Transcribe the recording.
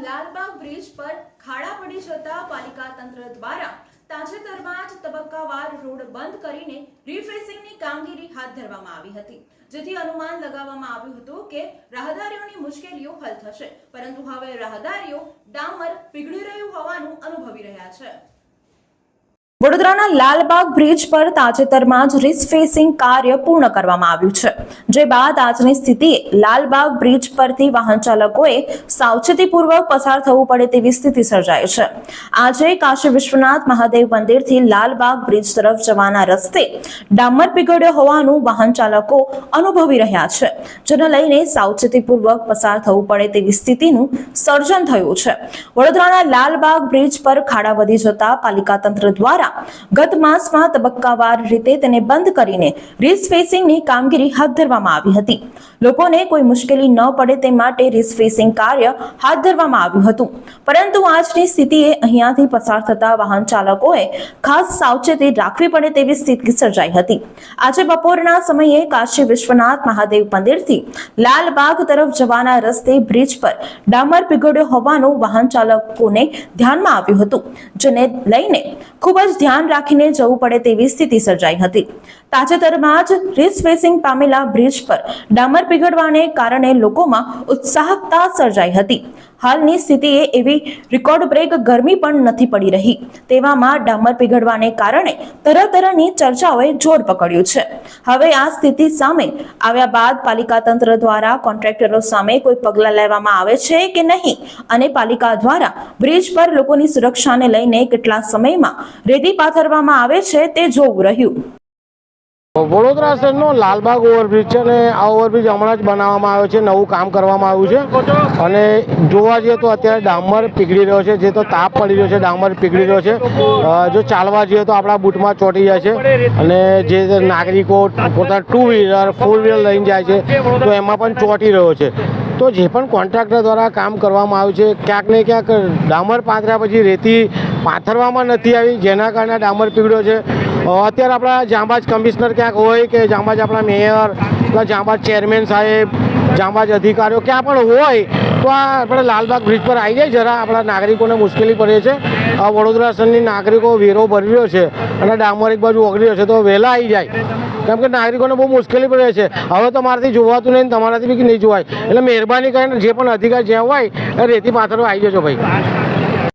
Lalbaug bridge પર ખાડા પડી જતા પાલિકા તંત્ર દ્વારા તાજેતરમાં જ તબક્કાવાર રોડ બંધ કરીને રિફેસિંગની કામગીરી હાથ ધરવામાં આવી હતી. જેથી અનુમાન લગાવવામાં આવ્યું હતું કે રાહદારીઓની મુશ્કેલીઓ હલ થશે. પરંતુ હવે રાહદારીઓ ડામર પીગળી રહ્યું હોવાનું અનુભવી રહ્યા છે. વડોદરાના લાલબાગ બ્રિજ પર તાજેતરમાં જ રિસફેસિંગ કાર્ય પૂર્ણ કરવામાં આવ્યું છે. જે બાદ આજની સ્થિતિએ લાલબાગ બ્રિજ પરથી વાહન ચાલકોએ સાવચેતીપૂર્વક પસાર થવું પડે તેવી સ્થિતિ સર્જાઈ છે. આજે કાશી વિશ્વનાથ મહાદેવ મંદિરથી લાલબાગ બ્રિજ તરફ જવાના રસ્તે ડામર પીગળ્યો હોવાનું વાહન ચાલકો અનુભવી રહ્યા છે. જેને લઈને સાવચેતીપૂર્વક પસાર થવું પડે તેવી સ્થિતિનું સર્જન થયું છે. વડોદરાના લાલબાગ બ્રિજ પર ખાડા વધી જતા પાલિકા તંત્ર દ્વારા ગત માસમાં તબક્કાવાર રીતે તેને બંધ કરીને રિસફેસિંગની કામગીરી હાથ ધરવામાં આવી હતી. લોકોને કોઈ મુશ્કેલી ન પડે તે માટે રિસફેસિંગ કાર્ય હાથ ધરવામાં આવ્યું હતું. પરંતુ આજની સ્થિતિએ અહીંયાથી પસાર થતા વાહન ચાલકોએ ખાસ સાવચેતી રાખવી પડે તેવી સ્થિતિ સર્જાઈ હતી. આજે બપોરના સમયે કાશી વિશ્વનાથ મહાદેવ મંદિરથી લાલબાગ તરફ જવાના રસ્તે બ્રિજ પર ડામર પીગળ્યો હોવાનું વાહન ચાલકોને ધ્યાનમાં આવ્યું હતું, જેને લઈને ખૂબ જ ધ્યાન રાખીને જવું પડે તેવી સ્થિતિ સર્જાઈ હતી. તાજેતરમાં જ રિસફેસિંગ પામેલા બ્રિજ પર ડામર પીગળવાને કારણે લોકોમાં ઉત્સાહકતા સર્જાઈ હતી. હાલની સ્થિતિએ એવી રેકોર્ડ બ્રેક ગરમી પણ નથી પડી રહી. તેવામાં ડામર પીગળવાને કારણે તરહ તરહની ચર્ચાઓએ જોર પકડ્યું છે. હવે આ સ્થિતિ સામે આવ્યા બાદ પાલિકા તંત્ર દ્વારા કોન્ટ્રાક્ટરો સામે કોઈ પગલાં લેવામાં આવે છે કે નહીં? અને પાલિકા દ્વારા બ્રિજ પર લોકોની સુરક્ષાને લઈને કેટલા સમયમાં રેતી પાથરવામાં આવે છે તે જોવું રહ્યું. વડોદરા શહેરનો લાલબાગ ઓવરબ્રિજ છે અને આ ઓવરબ્રિજ હમણાં જ બનાવવામાં આવ્યો છે, નવું કામ કરવામાં આવ્યું છે. અને જોવા જઈએ તો અત્યારે ડામર પીગળી રહ્યો છે, જે તો તાપ પડી રહ્યો છે, ડામર પીગળી રહ્યો છે. જો ચાલવા જઈએ તો આપણા બૂટમાં ચોંટી જાય છે અને જે નાગરિકો પોતાના ટુ વ્હીલર ફોર વ્હીલર લઈને જાય છે, તો એમાં પણ ચોંટી રહ્યો છે. તો જે પણ કોન્ટ્રાક્ટર દ્વારા કામ કરવામાં આવ્યું છે, ક્યાંક ને ક્યાંક ડામર પાથર્યા પછી રેતી પાથરવામાં નથી આવી, જેના કારણે ડામર પીગળ્યો છે. અત્યારે આપણા જાંબાજ કમિશનર ક્યાંક હોય કે જાંબાજ આપણા મેયર જાંબાજ ચેરમેન સાહેબ જાંબાજ અધિકારીઓ ક્યાં પણ હોય, તો આ આપણે લાલબાગ બ્રિજ પર આવી જાય જરા. આપણા નાગરિકોને મુશ્કેલી પડે છે. વડોદરા શહેરની નાગરિકો વેરો ભરી રહ્યો છે અને ડામર એક બાજુ ઓગળી રહ્યો છે, તો વહેલા આવી જાય. કેમ કે નાગરિકોને બહુ મુશ્કેલી પડે છે. હવે તો મારાથી જોવાતું નહીં તમારાથી બી નહીં જોવાય. એટલે મહેરબાની કરીને જે પણ અધિકાર જ્યાં હોય રેતી પાથરો આવી જજો ભાઈ.